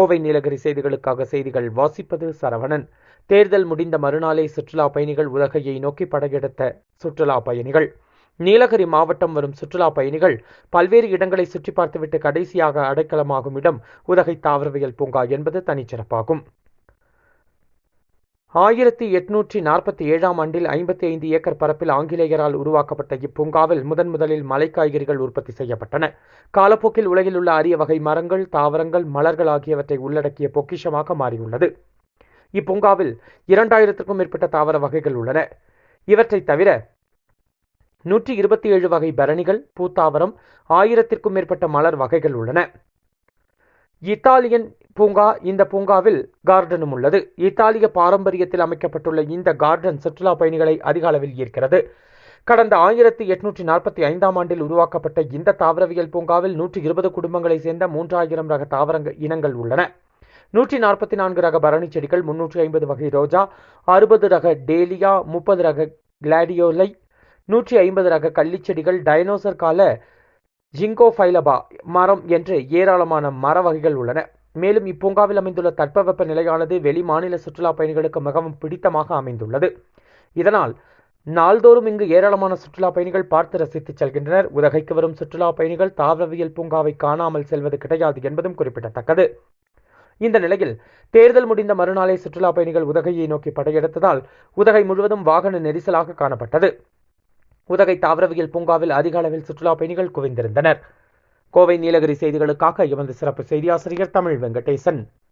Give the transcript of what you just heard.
கோவை நீலகிரி செய்திகளுக்காக செய்திகள் வாசிப்பது சரவணன். தேர்தல் முடிந்த மறுநாளே சுற்றுலா பயணிகள் உலகையை நோக்கி படையெடுத்த சுற்றுலா பயணிகள். நீலகிரி மாவட்டம் வரும் சுற்றுலா பயணிகள் பல்வேறு இடங்களை சுற்றி பார்த்துவிட்டு கடைசியாக அடைக்கலமாகும் இடம் உதகை தாவரவியல் பூங்கா என்பது தனிச்சிறப்பாகும். ஆயிரத்தி எட்நூற்றி நாற்பத்தி ஏழாம் ஆண்டில் ஐம்பத்தி ஐந்து ஏக்கர் பரப்பில் ஆங்கிலேயரால் உருவாக்கப்பட்ட இப்பூங்காவில் முதன் முதலில் மலைக்காய்கறிகள் உற்பத்தி செய்யப்பட்டன. காலப்போக்கில் உலகில் உள்ள அரிய வகை மரங்கள் தாவரங்கள் மலர்கள் ஆகியவற்றை உள்ளடக்கிய பொக்கிஷமாக மாறியுள்ளது. இப்பூங்காவில் இரண்டாயிரத்திற்கும் மேற்பட்ட தாவர வகைகள் உள்ளன. இவற்றை தவிர நூற்றி இருபத்தி ஏழு வகை பரணிகள் பூத்தாவரம் ஆயிரத்திற்கும் மேற்பட்ட மலர் வகைகள் உள்ளன. இத்தாலியன் பூங்கா இந்த பூங்காவில் கார்டனும் உள்ளது. இத்தாலிய பாரம்பரியத்தில் அமைக்கப்பட்டுள்ள இந்த கார்டன் சுற்றுலா பயணிகளை அதிக அளவில் ஈர்க்கிறது. கடந்த ஆயிரத்தி எட்நூற்றி நாற்பத்தி ஐந்தாம் ஆண்டில் உருவாக்கப்பட்ட இந்த தாவரவியல் பூங்காவில் நூற்றி இருபது குடும்பங்களை சேர்ந்த மூன்றாயிரம் ரக தாவரங்க இனங்கள் உள்ளன. நூற்றி நாற்பத்தி நான்கு ரக பரணி செடிகள் முன்னூற்றி ஐம்பது வகை ரோஜா அறுபது ரக டேலியா முப்பது ரக கிளாடியோலை நூற்றி ஐம்பது ரக கள்ளிச்செடிகள் டைனோசர் கால ஜிங்கோஃபைலபா மரம் என்று ஏராளமான மர வகைகள் உள்ளன. மேலும் இப்பூங்காவில் அமைந்துள்ள தட்பவெப்ப நிலையானது வெளி மாநில சுற்றுலா பயணிகளுக்கு மிகவும் பிடித்தமாக அமைந்துள்ளது. இதனால் நாள்தோறும் இங்கு ஏராளமான சுற்றுலா பயணிகள் பார்த்து ரசித்து செல்கின்றனர். உதகைக்கு வரும் சுற்றுலா பயணிகள் தாவரவியல் பூங்காவை காணாமல் செல்வது கிடையாது என்பதும் குறிப்பிடத்தக்கது. இந்த நிலையில் தேர்தல் முடிந்த மறுநாளே சுற்றுலா பயணிகள் உதகையை நோக்கி படையெடுத்ததால் உதகை முழுவதும் வாகன நெரிசலாக காணப்பட்டது. உதகை தாவரவியல் பூங்காவில் அதிக அளவில் சுற்றுலா பயணிகள் குவிந்திருந்தனர். கோவை நீலகிரி செய்திகளுக்காக எமது சிறப்பு செய்தியாசிரியர் தமிழ் வெங்கடேசன்.